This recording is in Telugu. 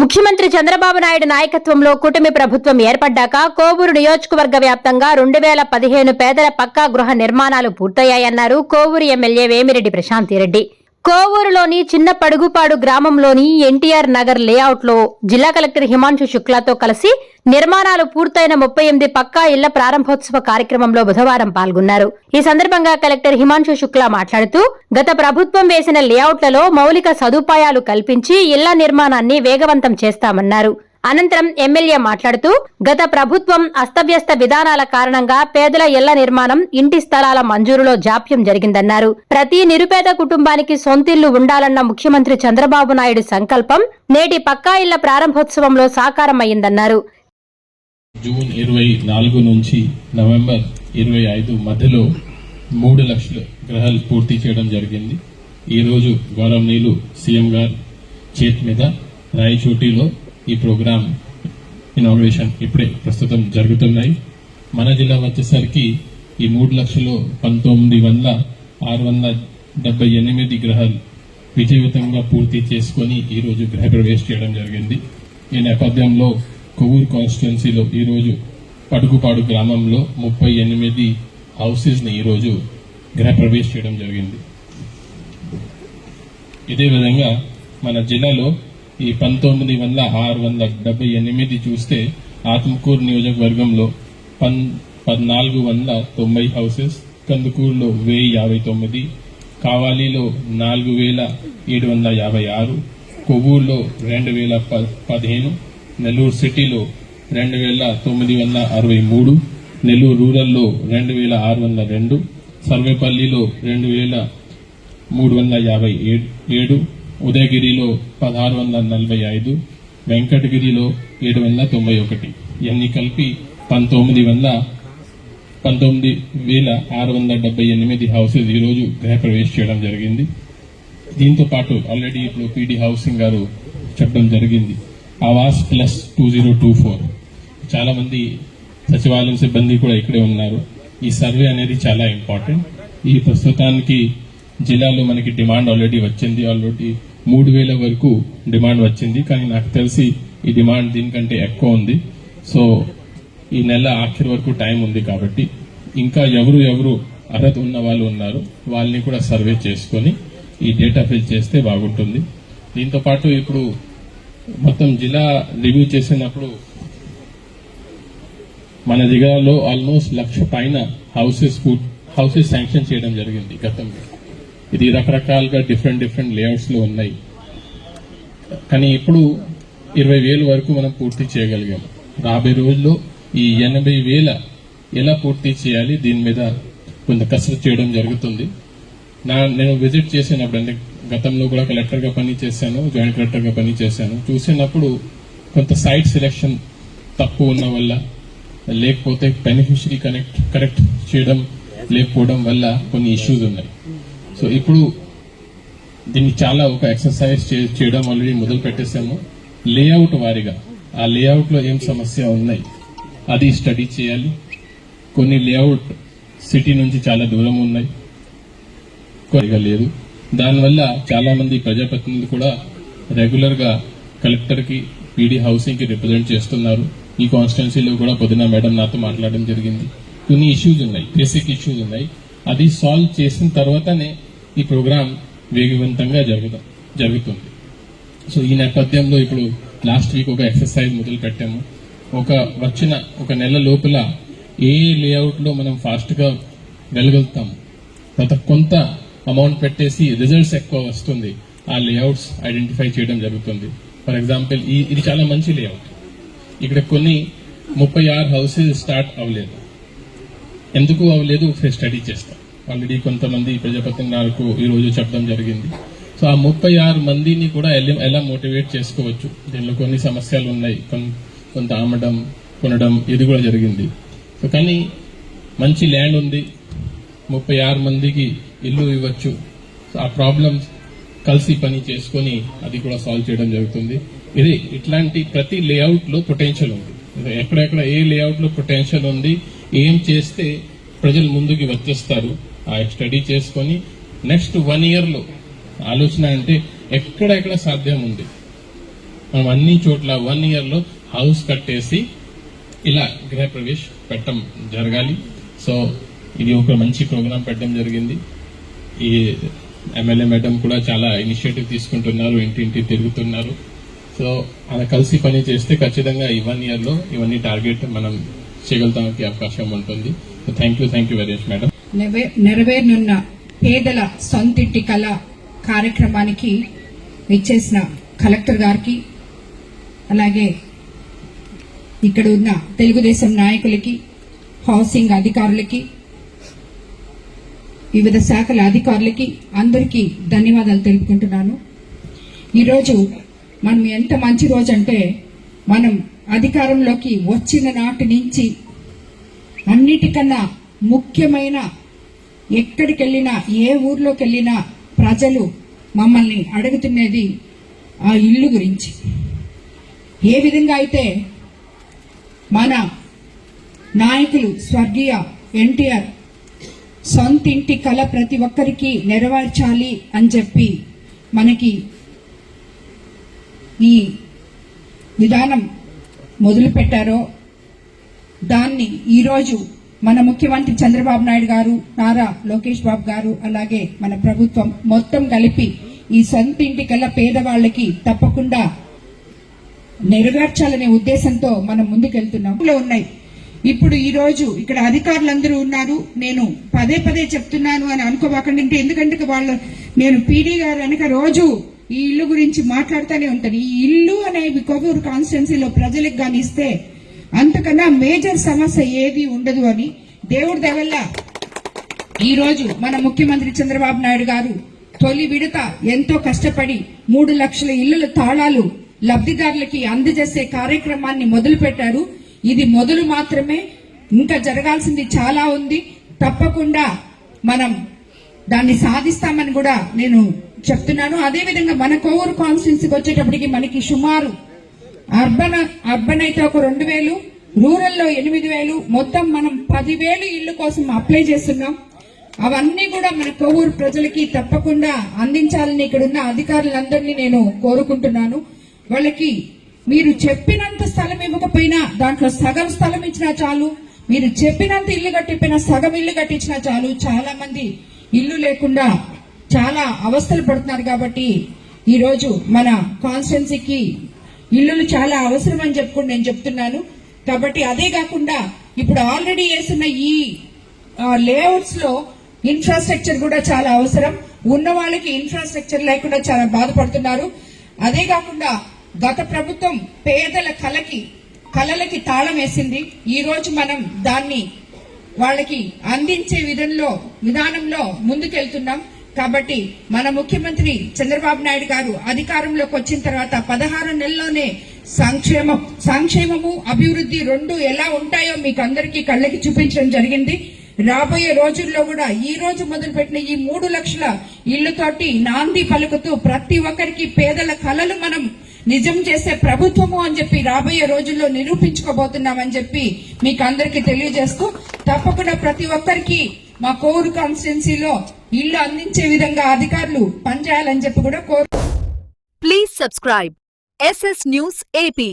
ముఖ్యమంత్రి చంద్రబాబు నాయుడు నాయకత్వంలో కూటమి ప్రభుత్వం ఏర్పడ్డాక కోవూరు నియోజకవర్గ వ్యాప్తంగా రెండు వేల పదిహేను పేదల పక్కా గృహ నిర్మాణాలు పూర్తయ్యాయన్నారు కోవూరు ఎమ్మెల్యే వేమిరెడ్డి ప్రశాంతిరెడ్డి. కోవూరులోని చిన్న పడుగుపాడు గ్రామంలోని ఎన్టీఆర్ నగర్ లేఅవుట్లో జిల్లా కలెక్టర్ హిమాంశు శుక్లాతో కలిసి నిర్మాణాలు పూర్తయిన ముప్పై ఎనిమిది పక్కా ఇళ్ళ ప్రారంభోత్సవ కార్యక్రమంలో బుధవారం పాల్గొన్నారు. ఈ సందర్భంగా కలెక్టర్ హిమాంశు శుక్లా మాట్లాడుతూ గత ప్రభుత్వం వేసిన లేఅవుట్లలో మౌలిక సదుపాయాలు కల్పించి ఇళ్ళ నిర్మాణాన్ని వేగవంతం చేస్తామన్నారు. అనంతరం ఎమ్మెల్యే మాట్లాడుతూ గత ప్రభుత్వం అస్తవ్యస్త విధానాల కారణంగా పేదల ఇళ్ళ నిర్మాణం ఇంటి స్థలాల మంజూరులో జాప్యం జరిగిందన్నారు. ప్రతి నిరుపేద కుటుంబానికి సొంతిల్లు ఉండాలన్న ముఖ్యమంత్రి చంద్రబాబు నాయుడు సంకల్పం నేటి పక్కా ఇళ్ళ ప్రారంభోత్సవంలో సాకారమైందన్నారు జూన్ ఇరవై నాలుగు నుంచి నవంబర్ ఇరవై ఐదు మధ్యలో మూడు లక్షల గ్రహాలు పూర్తి చేయడం జరిగింది. ఈరోజు గౌరవనీయులు సీఎం గారు చేతి మీద రాయచోటిలో ఈ ప్రోగ్రాం ఇనాగ్రేషన్ ఇప్పుడే ప్రస్తుతం జరుగుతున్నాయి. మన జిల్లా వచ్చేసరికి ఈ మూడు లక్షలు పంతొమ్మిది వందల ఆరు వందల డెబ్బై ఎనిమిది గ్రహాలు విజయవంతంగా పూర్తి చేసుకొని ఈరోజు గృహప్రవేశం చేయడం జరిగింది. ఈ నేపథ్యంలో కొవ్వూరు కాన్స్టిట్యున్సీలో ఈరోజు పడుకుపాడు గ్రామంలో ముప్పై ఎనిమిది హౌసెస్ని ఈరోజు గృహప్రవేశం చేయడం జరిగింది. ఇదే విధంగా మన జిల్లాలో ఈ పంతొమ్మిది వందల ఆరు వందల డెబ్బై ఎనిమిది చూస్తే ఆత్మకూరు నియోజకవర్గంలో పన్ పద్నాలుగు వందల తొంభై హౌసెస్ కందుకూరులో వెయ్యి యాభై తొమ్మిది కావాలిలో నాలుగు వేల ఏడు వందల యాభై ఆరు కొవ్వూరులో రెండు వేల ప- పదిహేను నెల్లూరు సిటీలో రెండు వేల తొమ్మిది వందల అరవై మూడు నెల్లూరు రూరల్లో రెండు వేల ఆరు వందల రెండు సర్వేపల్లిలో రెండు వేల మూడు వందల యాభై ఏడు ఏడు ఉదయగిరిలో పదహారు వందల నలభై ఐదు వెంకటగిరిలో ఏడు వందల తొంభై ఒకటి. ఇవన్నీ కలిపి పంతొమ్మిది వందల పంతొమ్మిది వేల ఆరు వందల డెబ్బై ఎనిమిది హౌసెస్ ఈరోజు గృహప్రవేశం చేయడం జరిగింది. దీంతో పాటు ఆల్రెడీ ఇప్పుడు పీడీ హౌసింగ్ గారు చెప్పడం జరిగింది. Awas plus two zero two four చాలామంది సచివాలయం సిబ్బంది కూడా ఇక్కడే ఉన్నారు. ఈ సర్వే అనేది చాలా ఇంపార్టెంట్ ఈ ప్రస్తుతానికి జిల్లాలో మనకి డిమాండ్ ఆల్రెడీ వచ్చింది. ఆల్రెడీ మూడు వేల వరకు డిమాండ్ వచ్చింది. కానీ నాకు తెలిసి ఈ డిమాండ్ దీనికంటే ఎక్కువ ఉంది. సో ఈ నెల ఆఖరి వరకు టైం ఉంది కాబట్టి ఇంకా ఎవరు ఎవరు అర్హత ఉన్న వాళ్ళు ఉన్నారు వాళ్ళని కూడా సర్వే చేసుకొని ఈ డేటా ఫిల్ చేస్తే బాగుంటుంది. దీంతో పాటు ఇప్పుడు మొత్తం జిల్లా రివ్యూ చేసినప్పుడు మన జిల్లాలో ఆల్మోస్ట్ లక్ష పైన హౌసెస్ హౌసెస్ శాంక్షన్ చేయడం జరిగింది గతంలో. ఇది రకరకాలుగా డిఫరెంట్ డిఫరెంట్ లేఅవుట్స్లో ఉన్నాయి. కానీ ఇప్పుడు ఇరవై వేలు వరకు మనం పూర్తి చేయగలిగాం. రాబోయే రోజుల్లో ఈ ఎనభై వేల ఎలా పూర్తి చేయాలి? దీని మీద కొంత కసరత్తు చేయడం జరుగుతుంది. నా నేను విజిట్ చేసినప్పుడు అంటే గతంలో కూడా కలెక్టర్గా పని చేశాను జాయింట్ కలెక్టర్గా పనిచేశాను పని చేశాను. చూసినప్పుడు కొంత సైట్ సెలెక్షన్ తక్కువ ఉన్న వల్ల లేకపోతే బెనిఫిషరీ కనెక్ట్ కరెక్ట్ చేయడం లేకపోవడం వల్ల కొన్ని ఇష్యూస్ ఉన్నాయి. సో ఇప్పుడు దీన్ని చాలా ఒక ఎక్సర్సైజ్ చే- చేయడం ఆల్రెడీ మొదలు పెట్టేసాము లేఅవుట్ వారిగా ఆ లేఅవుట్లో ఏం సమస్య ఉన్నాయి అది స్టడీ చేయాలి. కొన్ని లేఅవుట్ సిటీ నుంచి చాలా దూరం ఉన్నాయి. కొద్దిగా లేదు. దానివల్ల చాలామంది ప్రజాప్రతినిధులు కూడా రెగ్యులర్గా కలెక్టర్కి పీడీ హౌసింగ్కి రిప్రజెంట్ చేస్తున్నారు. ఈ కాన్స్టిట్యున్సీలో కూడా పొద్దున మేడం నాతో మాట్లాడడం జరిగింది. కొన్ని ఇష్యూస్ ఉన్నాయి బేసిక్ ఇష్యూస్ ఉన్నాయి. అది సాల్వ్ చేసిన తర్వాతనే ఈ ప్రోగ్రాం వేగవంతంగా జరుగుతా జరుగుతుంది. సో ఈ నేపథ్యంలో ఇప్పుడు లాస్ట్ వీక్ ఒక ఎక్సర్సైజ్ మొదలు పెట్టాము. ఒక వచ్చిన ఒక నెల లోపల ఏ లేఅవుట్లో మనం ఫాస్ట్గా వెళ్ళగలుగుతాము తర్వాత కొంత అమౌంట్ పెట్టేసి రిజల్ట్స్ ఎక్కువ వస్తుంది. ఆ లేఅవుట్స్ ఐడెంటిఫై చేయడం జరుగుతుంది. ఫర్ ఎగ్జాంపుల్ ఈ ఇది చాలా మంచి లేఅవుట్. ఇక్కడ కొన్ని ముప్పై ఆరు హౌసెస్ స్టార్ట్ అవ్వలేదు. ఎందుకు అవ్వలేదు? ఒకసారి స్టడీ చేస్తాం. ఆల్రెడీ కొంతమంది ప్రజాప్రతినిధులకు ఈ ఈరోజు చెప్పడం జరిగింది. సో ఆ ముప్పై ఆరు మందిని కూడా ఎలా- ఎలా మోటివేట్ చేసుకోవచ్చు? దీనిలో కొన్ని సమస్యలు ఉన్నాయి. కొంత అమ్మడం కొనడం ఇది కూడా జరిగింది. సో కానీ మంచి ల్యాండ్ ఉంది. ముప్పై ఆరు మందికి ఇల్లు ఇవ్వచ్చు. సో ఆ ప్రాబ్లమ్స్ కలిసి పని చేసుకొని అది కూడా సాల్వ్ చేయడం జరుగుతుంది. ఇది ఇట్లాంటి ప్రతి లేఅవుట్లో పొటెన్షియల్ ఉంది. ఎక్కడెక్కడ ఏ లేఅవుట్లో పొటెన్షియల్ ఉంది ఏం చేస్తే ప్రజలు ముందుకి వచ్చేస్తారు స్టడీ చేసుకొని నెక్స్ట్ వన్ ఇయర్లో ఆలోచన అంటే ఎక్కడెక్కడ సాధ్యం ఉంది? మనం అన్ని చోట్ల వన్ ఇయర్లో హౌస్ కట్టేసి ఇలా గృహప్రవేశ్ పెట్టడం జరగాలి. సో ఇది ఒక మంచి ప్రోగ్రాం పెట్టడం జరిగింది. ఈ ఎమ్మెల్యే మేడం కూడా చాలా ఇనిషియేటివ్ తీసుకుంటున్నారు ఇంటింటి తిరుగుతున్నారు. సో అలా కలిసి పని చేస్తే ఖచ్చితంగా ఈ వన్ ఇయర్లో ఇవన్నీ టార్గెట్ మనం చేయగలుగుతానికి అవకాశం ఉంటుంది. So thank you thank you very much madam నెరవేరనున్న పేదల సొంతింటి కళ కార్యక్రమానికి ఇచ్చేసిన కలెక్టర్ గారికి అలాగే ఇక్కడ ఉన్న తెలుగుదేశం నాయకులకి హౌసింగ్ అధికారులకి వివిధ శాఖల అధికారులకి అందరికీ ధన్యవాదాలు తెలుపుకుంటున్నాను. ఈరోజు మనం ఎంత మంచి రోజు అంటే మనం అధికారంలోకి వచ్చిన నాటి నుంచి అన్నిటికన్నా ముఖ్యమైన ఎక్కడికి వెళ్ళినా ఏ ఊర్లోకి వెళ్ళినా ప్రజలు మమ్మల్ని అడుగుతున్నది ఆ ఇల్లు గురించి. ఏ విధంగా అయితే మన నాయకులు స్వర్గీయ ఎన్టీఆర్ సొంతింటి కళ ప్రతి ఒక్కరికి నెరవేర్చాలి అని చెప్పి మనకి ఈ విధానం మొదలుపెట్టారో దాన్ని ఈరోజు మన ముఖ్యమంత్రి చంద్రబాబు నాయుడు గారు నారా లోకేష్ బాబు గారు అలాగే మన ప్రభుత్వం మొత్తం కలిపి ఈ సొంతింటి గల పేదవాళ్ళకి తప్పకుండా నెరవేర్చాలనే ఉద్దేశంతో మనం ముందుకెళ్తున్నాం. ఉన్నాయి. ఇప్పుడు ఈ రోజు ఇక్కడ అధికారులందరూ ఉన్నారు. నేను పదే పదే చెప్తున్నాను అని అనుకోబాకండి. అంటే ఎందుకంటే వాళ్ళు నేను పీడీ గారు వెనక రోజు ఈ ఇల్లు గురించి మాట్లాడుతూనే ఉంటాను. ఈ ఇల్లు అనేవి కొవ్వూరు కాన్స్టిట్యున్సీలో ప్రజలకు కానీ ఇస్తే అంతకన్నా మేజర్ సమస్య ఏది ఉండదు అని దేవుడి దయవల్ల ఈ రోజు మన ముఖ్యమంత్రి చంద్రబాబు నాయుడు గారు తొలి విడత ఎంతో కష్టపడి మూడు లక్షల ఇళ్ళ తాళాలు లబ్ధిదారులకి అందజేసే కార్యక్రమాన్ని మొదలు పెట్టారు ఇది మొదలు మాత్రమే ఇంకా జరగాల్సింది చాలా ఉంది. తప్పకుండా మనం దాన్ని సాధిస్తామని కూడా నేను చెప్తున్నాను. అదేవిధంగా మన కోవూరు కాన్స్టిట్యున్సీకి వచ్చేటప్పటికి మనకి సుమారు అర్బన్ అర్బన్ అయితే ఒక రెండు వేలు రూరల్లో ఎనిమిది వేలు మొత్తం మనం పదివేలు ఇల్లు కోసం అప్లై చేస్తున్నాం. అవన్నీ కూడా మన కొవ్వూరు ప్రజలకి తప్పకుండా అందించాలని ఇక్కడ ఉన్న అధికారులందరినీ నేను కోరుకుంటున్నాను. వాళ్ళకి మీరు చెప్పినంత స్థలం ఇవ్వకపోయినా దాంట్లో సగం స్థలం ఇచ్చినా చాలు. మీరు చెప్పినంత ఇల్లు కట్టిపోయినా సగం ఇల్లు కట్టించినా చాలు. చాలా మంది ఇల్లు లేకుండా చాలా అవస్థలు పడుతున్నారు కాబట్టి ఈరోజు మన కాన్స్టిట్యున్సీకి ఇల్లులు చాలా అవసరం అని చెప్పుకుని నేను చెప్తున్నాను. కాబట్టి అదే కాకుండా ఇప్పుడు ఆల్రెడీ వేసిన ఈ లేఅవుట్స్లో ఇన్ఫ్రాస్ట్రక్చర్ కూడా చాలా అవసరం. ఉన్న వాళ్ళకి ఇన్ఫ్రాస్ట్రక్చర్ లేకుండా చాలా బాధపడుతున్నారు. అదే కాకుండా గత ప్రభుత్వం పేదల కలకి కలలకి తాళం వేసింది. ఈ రోజు మనం దాన్ని వాళ్ళకి అందించే విధంలో విధానంలో ముందుకెళ్తున్నాం. కాబట్టి మన ముఖ్యమంత్రి చంద్రబాబు నాయుడు గారు అధికారంలోకి వచ్చిన తర్వాత పదహారు నెలల్లోనే సంక్షేమం సంక్షేమము అభివృద్ధి రెండు ఎలా ఉంటాయో మీకు అందరికీ కళ్ళకి చూపించడం జరిగింది. రాబోయే రోజుల్లో కూడా ఈ రోజు మొదలుపెట్టిన ఈ మూడు లక్షల ఇళ్ళతోటి నాంది పలుకుతూ ప్రతి ఒక్కరికి పేదల కలలు మనం నిజం చేసే ప్రభుత్వము అని చెప్పి రాబోయే రోజుల్లో నిరూపించుకోబోతున్నామని చెప్పి మీకు అందరికీ తెలియజేస్తూ తప్పకుండా ప్రతి ఒక్కరికి మా కోరు కాన్స్టిట్యున్సీలో ఇల్లు అందించే విధంగా అధికారులు పనిచేయాలని చెప్పి కూడా కోరు please subscribe S S news AP